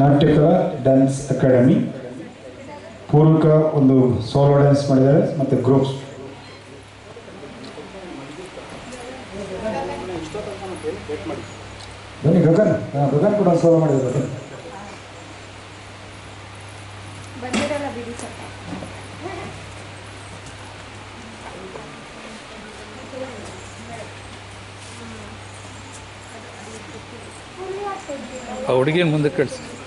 ನಾಟ್ಯಕಲಾ dance academy. ಪೂರ್ವಕ ಒಂದು solo dance ಮಾಡಿದ್ದಾರೆ ಮತ್ತು ಗ್ರೂಪ್ಸ್ ಬನ್ನಿ ಗಗನ್. ಹಾ, ಗಗನ್ ಕೂಡ ಸೋಲೋ ಮಾಡಿದ್ದಾರೆ ಆ ಹುಡುಗಿನ ಮುಂದೆ ಕಳಿಸಿ.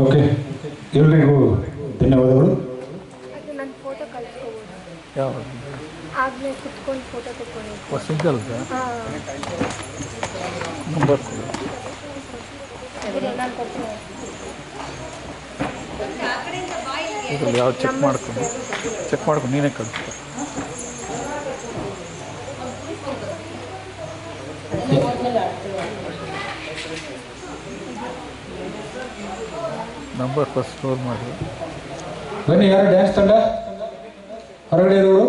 ಓಕೆ ಎಲ್ರಿಗೂ ಧನ್ಯವಾದಗಳು. ಯಾವ ಆಗಲೇ ನಂಬರ್ ಚೆಕ್ ಮಾಡ್ಕೊಂಡು ಚೆಕ್ ಮಾಡ್ಕೊಂಡು ನೀನೇ ಕಳಿಸ್ಕೊ ನಂಬರ್ ಫಸ್ಟ್ ಸ್ಟೋರ್ ಮಾಡಿ. ಬನ್ನಿ, ಯಾರು ಡ್ಯಾನ್ಸ್ ತಂಡ? ಹೊರಗಡೆ ಇರೋರು?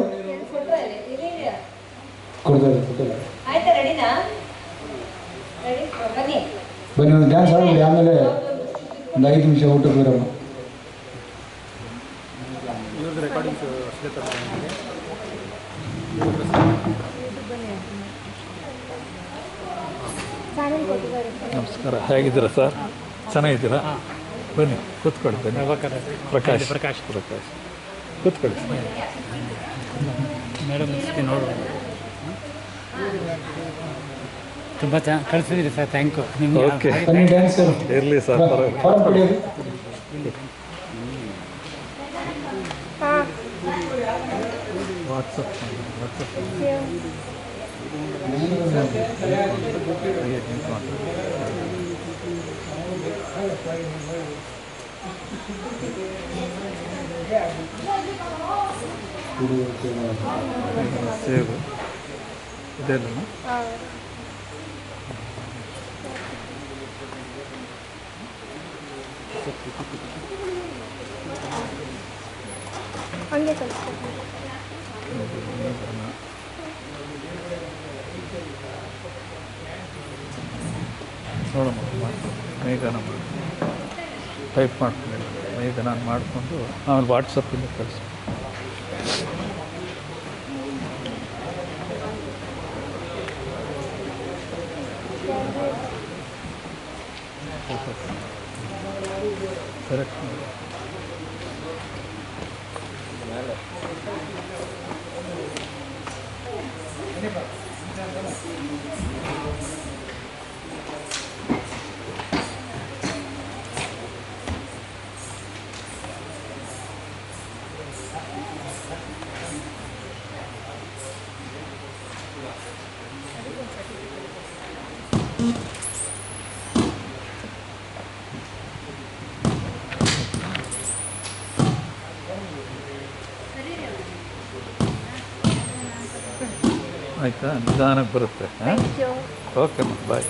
ಬನ್ನಿ ಒಂದು ಡ್ಯಾನ್ಸ್ ಆಡ್ಬಿಡಿ ಆಮೇಲೆ ಒಂದು ಐದು ನಿಮಿಷ ಊಟಕ್ಕೆ ಬರೋಣ ನಮಸ್ಕಾರ. ಹೇಗಿದ್ದೀರಾ ಸರ್? ಚೆನ್ನಾಗಿದ್ದೀರಾ? ಬನ್ನಿ ಕೂತ್ಕೊಳ್ಳಿ ಬನ್ನಿ. ಪ್ರಕಾಶ್. ಪ್ರಕಾಶ್. ಪ್ರಕಾಶ್. ಕೂತ್ಕೊಳ್ಳಿ. ಮೇಡಮ್ ನೋಡು ತುಂಬ ಚೆನ್ನಾಗಿ ಕಳಿಸಿದ್ರಿ ಸರ್ ಥ್ಯಾಂಕ್ ಯು ನಿಮಗೆ ಓಕೆ ಇರಲಿ ಸರ್ ಪರವಾಗಿಲ್ಲ. ವಾಟ್ಸಪ್ ಸೇವ್ ಇದೆಲ್ಲ? ಹಂಗೆ ನೋಡಮ್ಮ ಮೇಘನ ಮಾಡಿ ಟೈಪ್ ಮಾಡ್ಕೊಂಡು ಮೇಘ ಮಾಡಿಕೊಂಡು ಆಮೇಲೆ ವಾಟ್ಸಪ್ಪಿಂದ ಕಳಿಸಿ ಆಯಿತಾ? ನಿಧಾನಕ್ಕೆ ಬರುತ್ತೆ ಹಾಂ? Thank you okay bye